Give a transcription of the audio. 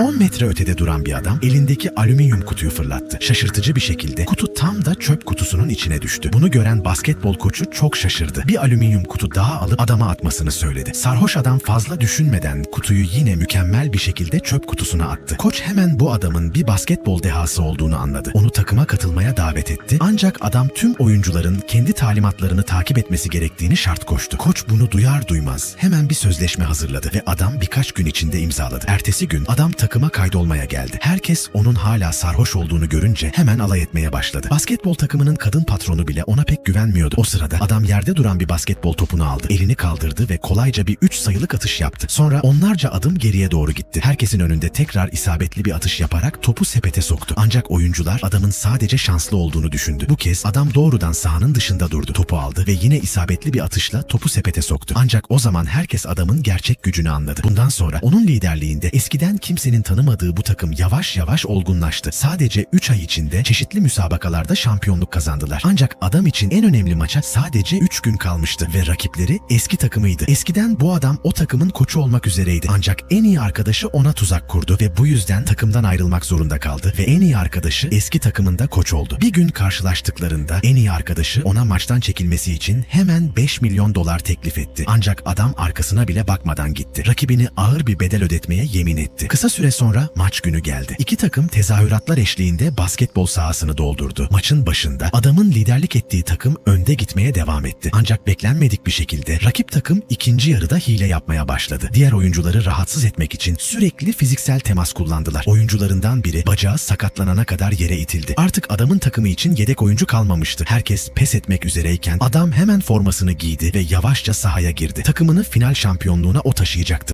10 metre ötede duran bir adam elindeki alüminyum kutuyu fırlattı. Şaşırtıcı bir şekilde kutu tam da çöp kutusunun içine düştü. Bunu gören basketbol koçu çok şaşırdı. Bir alüminyum kutu daha alıp adama atmasını söyledi. Sarhoş adam fazla düşünmeden kutuyu yine mükemmel bir şekilde çöp kutusuna attı. Koç hemen bu adamın bir basketbol dehası olduğunu anladı. Onu takıma katılmaya davet etti. Ancak adam tüm oyuncuların kendi talimatlarını takip etmesi gerektiğini şart koştu. Koç bunu duyar duymaz hemen bir sözleşme hazırladı ve adam birkaç gün içinde imzaladı. Ertesi gün adam takıma kaydolmaya geldi. Herkes onun hala sarhoş olduğunu görünce hemen alay etmeye başladı. Basketbol takımının kadın patronu bile ona pek güvenmiyordu. O sırada adam yerde duran bir basketbol topunu aldı. Elini kaldırdı ve kolayca bir 3 sayılık atış yaptı. Sonra onlarca adım geriye doğru gitti. Herkesin önünde tekrar isabetli bir atış yaparak topu sepete soktu. Ancak oyuncular adamın sadece şanslı olduğunu düşündü. Bu kez adam doğrudan sahanın dışında durdu. Topu aldı ve yine isabetli bir atışla topu sepete soktu. Ancak o zaman herkes adamın gerçek gücünü anladı. Bundan sonra onun liderliğinde eskiden kimsenin tanımadığı bu takım yavaş yavaş olgunlaştı. Sadece 3 ay içinde çeşitli müsabakalarda şampiyonluk kazandılar. Ancak adam için en önemli maça sadece 3 gün kalmıştı ve rakipleri eski takımıydı. Eskiden bu adam o takımın koçu olmak üzereydi. Ancak en iyi arkadaşı ona tuzak kurdu ve bu yüzden takımdan ayrılmak zorunda kaldı ve en iyi arkadaşı eski takımında koç oldu. Bir gün karşılaştıklarında en iyi arkadaşı ona maçtan çekilmesi için hemen 5 milyon dolar teklif etti. Ancak adam arkasına bile bakmadan gitti. Rakibini ağır bir bedel ödetmeye yemin etti. Kısa süre sonra maç günü geldi. İki takım tezahüratlar eşliğinde basketbol sahasını doldurdu. Maçın başında adamın liderlik ettiği takım önde gitmeye devam etti. Ancak beklenmedik bir şekilde rakip takım ikinci yarıda hile yapmaya başladı. Diğer oyuncuları rahatsız etmek için sürekli fiziksel temas kullandılar. Oyuncularından biri bacağı sakatlanana kadar yere itildi. Artık adamın takımı için yedek oyuncu kalmamıştı. Herkes pes etmek üzereyken adam hemen formasını giydi ve yavaşça sahaya girdi. Takımını final şampiyonluğuna o taşıyacaktı.